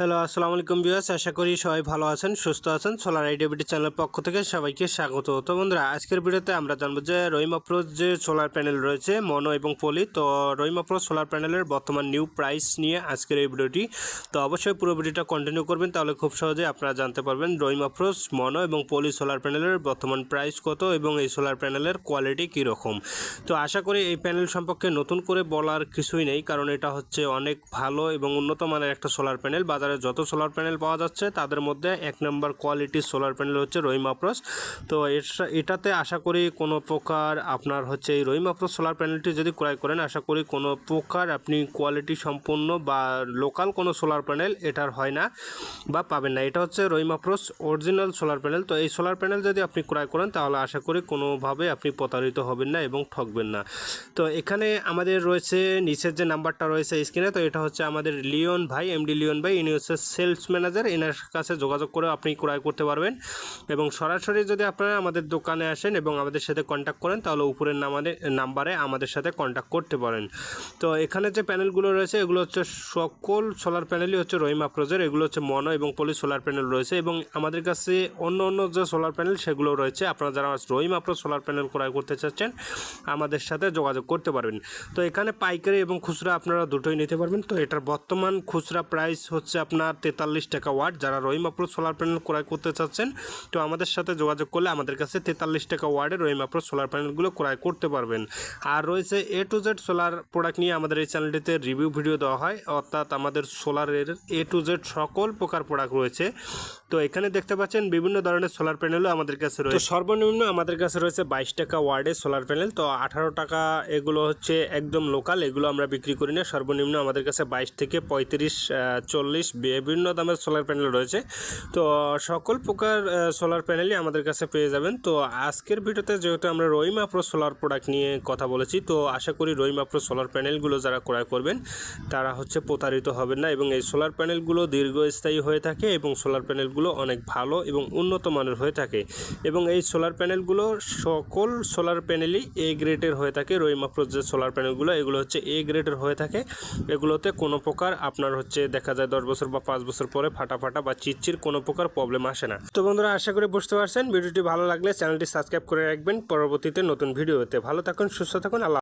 Hello, আসসালামু আলাইকুম বিয়াস আশা করি সবাই ভালো আছেন, সুস্থ আছেন। সোলার আইডিয়াবিটি চ্যানেলের পক্ষ থেকে সবাইকে স্বাগত। তো বন্ধুরা, আজকের ভিডিওতে আমরা জানব যে রহিমা প্রোর যে সোলার প্যানেল রয়েছে মনো এবং পলি তো রহিমা প্রো সোলার প্যানেলের বর্তমান নিউ প্রাইস নিয়ে আজকের এই ভিডিওটি। তো অবশ্যই পুরো ভিডিওটা কন্টিনিউ করবেন, তাহলে খুব সহজে আপনারা জানতে পারবেন রহিমা প্রোস মনো এবং পলি সোলার প্যানেলের বর্তমান প্রাইস কত এবং এই সোলার প্যানেলের কোয়ালিটি কীরকম। তো আশা করি এই প্যানেল সম্পর্কে নতুন করে বলার কিছুই নেই, কারণ এটা হচ্ছে অনেক ভালো এবং উন্নত মানের একটা সোলার প্যানেল বাজারে যত সোলার প্যানেল পাওয়া যাচ্ছে, তাদের মধ্যে এক নম্বর কোয়ালিটির সোলার প্যানেল হচ্ছে রহিম আপ্রোস তো এটাতে আশা করি কোনো প্রকার আপনার হচ্ছে এই রহিম আপ্রোস সোলার প্যানেলটি যদি ক্রয় করেন, আশা করি কোনো প্রকার আপনি কোয়ালিটি সম্পন্ন বা লোকাল কোনো সোলার প্যানেল এটার হয় না বা পাবেন না। এটা হচ্ছে রহিম আপ্রোস অরিজিনাল সোলার প্যানেল তো এই সোলার প্যানেল যদি আপনি ক্রয় করেন, তাহলে আশা করি কোনোভাবে আপনি প্রতারিত হবেন না এবং ঠকবেন না। তো এখানে আমাদের রয়েছে, নিচের যে নাম্বারটা রয়েছে স্ক্রিনে তো এটা হচ্ছে আমাদের লিওন ভাই এমডি লিওন ভাই। ইনি হচ্ছে সেলস ম্যানেজার। এনার কাছে যোগাযোগ করে আপনি ক্রয় করতে পারবেন। এবং সরাসরি যদি আপনারা আমাদের দোকানে আসেন এবং আমাদের সাথে কন্ট্যাক্ট করেন, তাহলে উপরের নামাদের নাম্বারে আমাদের সাথে কন্ট্যাক্ট করতে পারেন। তো এখানে যে প্যানেলগুলো রয়েছে, এগুলো হচ্ছে সকল সোলার প্যানেলই হচ্ছে রহিমা প্রোজের এগুলো হচ্ছে মনো এবং পলি সোলার প্যানেল রয়েছে। এবং আমাদের কাছে অন্য অন্য যে সোলার প্যানেল সেগুলো রয়েছে। আপনারা যারা রহিমা প্রো সোলার প্যানেল ক্রয় করতে চাচ্ছেন, আমাদের সাথে যোগাযোগ করতে পারবেন। তো এখানে পাইকারি এবং খুচরা আপনারা দুটোই নিতে পারবেন। তো এটার বর্তমান খুচরা প্রাইস হচ্ছে আপনার তেতাল্লিশ টাকা ওয়াট যারা রহিমা প্রো সোলার প্যানেল ক্রয় করতে চাচ্ছেন, তো আমাদের সাথে যোগাযোগ করলে আমাদের কাছে তেতাল্লিশ টাকা ওয়ার্ডে রহিমা প্রো সোলার প্যানেলগুলো ক্রয় করতে পারবেন। আর রয়েছে A to Z solar product নিয়ে আমাদের এই চ্যানেলটিতে রিভিউ ভিডিও দেওয়া হয়, অর্থাৎ আমাদের সোলারের এ টু জেড সকল প্রকার প্রোডাক্ট রয়েছে। তো এখানে দেখতে পাচ্ছেন বিভিন্ন ধরনের সোলার প্যানেলও আমাদের কাছে রয়েছে। সর্বনিম্ন আমাদের কাছে রয়েছে বাইশ টাকা ওয়ার্ডে সোলার প্যানেল তো আঠারো টাকা এগুলো হচ্ছে একদম লোকাল এগুলো আমরা বিক্রি করি না। সর্বনিম্ন আমাদের কাছে বাইশ থেকে পঁয়ত্রিশ চল্লিশ বিভিন্ন দামের সোলার প্যানেল রয়েছে। তো, সকল প্রকার সোলার প্যানেলই আমাদের কাছে পেয়ে যাবেন। তো, আজকের ভিডিওতে যেহেতু আমরা রহিমা প্রো সোলার প্রোডাক্ট নিয়ে কথা বলেছি, তো আশা করি রহিমা প্রো সোলার প্যানেলগুলো যারা ক্রয় করবেন, তারা হচ্ছে প্রতারিত হবেন না এবং এই সোলার প্যানেলগুলো দীর্ঘস্থায়ী হয়ে থাকে এবং সোলার প্যানেলগুলো অনেক ভালো এবং উন্নত মানের হয়ে থাকে। এবং এই সোলার প্যানেলগুলো সকল সোলার প্যানেলই এ গ্রেডের হয়ে থাকে। রহিমা প্রো যে সোলার প্যানেলগুলো এগুলো হচ্ছে এ গ্রেডের হয়ে থাকে। এগুলোতে কোনো প্রকার আপনার হচ্ছে দেখা যায় দশ বছর বা পাঁচ বছর পরে ফাটা ফাটা বা চিচির কোনো প্রকার প্রবলেম আসে না। তো বন্ধুরা, আশা করি বুঝতে পারছেন। ভিডিওটি ভালো লাগলে চ্যানেলটি সাবস্ক্রাইব করে রাখবেন। পরবর্তীতে নতুন ভিডিওতে ভালো থাকুন, সুস্থ থাকুন। আল্লাহ